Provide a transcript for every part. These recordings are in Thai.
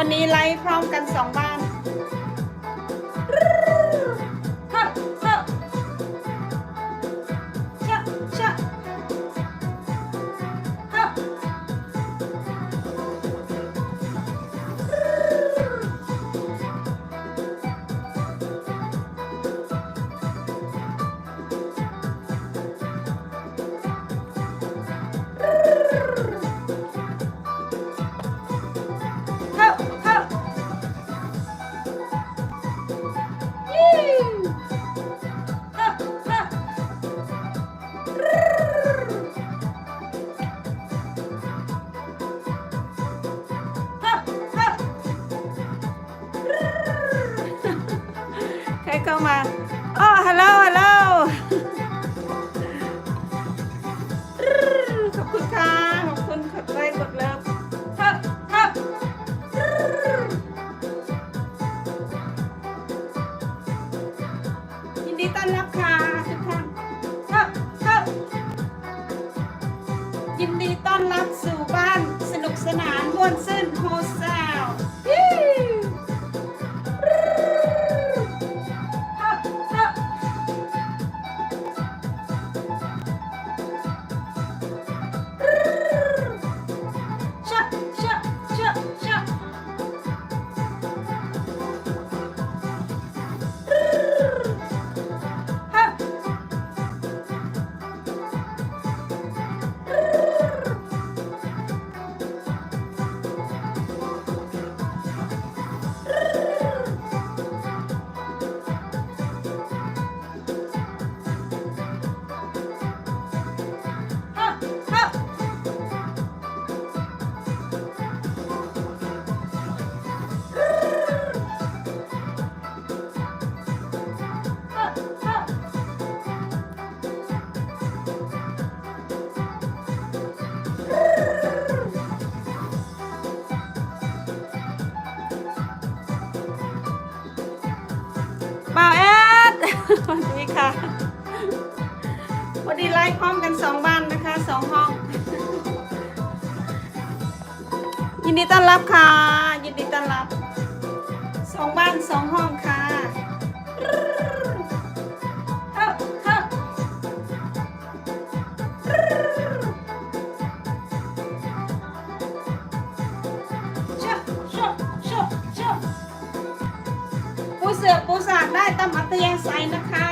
วันนี้ไลฟ์พร้อมกันสองบ้าน เข้ามาอ๋อฮัลโหล วันนี้ไลฟ์พร้อมกันสองบ้านนะคะสองห้อง ยินดีต้อนรับค่ะ ยินดีต้อนรับสองบ้านสองห้องค่ะเฮ้อเฮ้อเชอะเชอะเชอะเชอะปูเสือปูสาดได้ตามอัตยาศัยนะคะ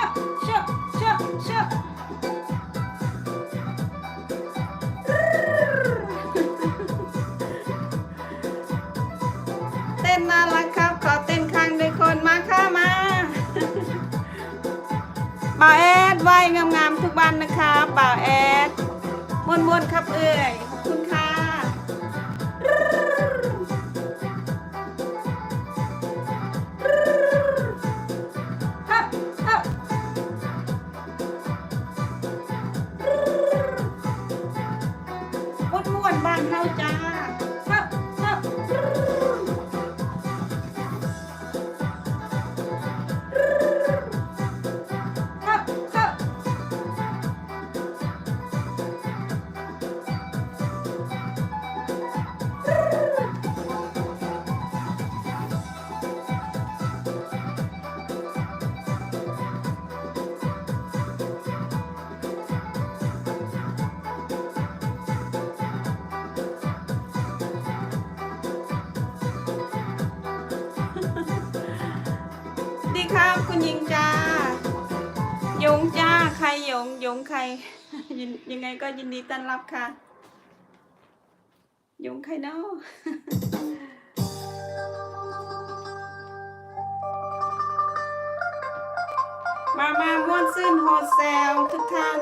ชะชะชะชะเต้นน่ารักครับขอเต้นข้างด้วยคนมาค่ะมาบ่าวแอดไหวงามๆทุกวันนะคะบ่าวแอดม้วนๆครับเอ่ย บ้านเฮาจ้า คุณยิงจ้ายงจ้าใครยงยงใครย,ยังไงก็ยินดีต้อนรับค่ะ ยงใครเนาะมามาม่วนซื่นโฮเซลทุกท่าน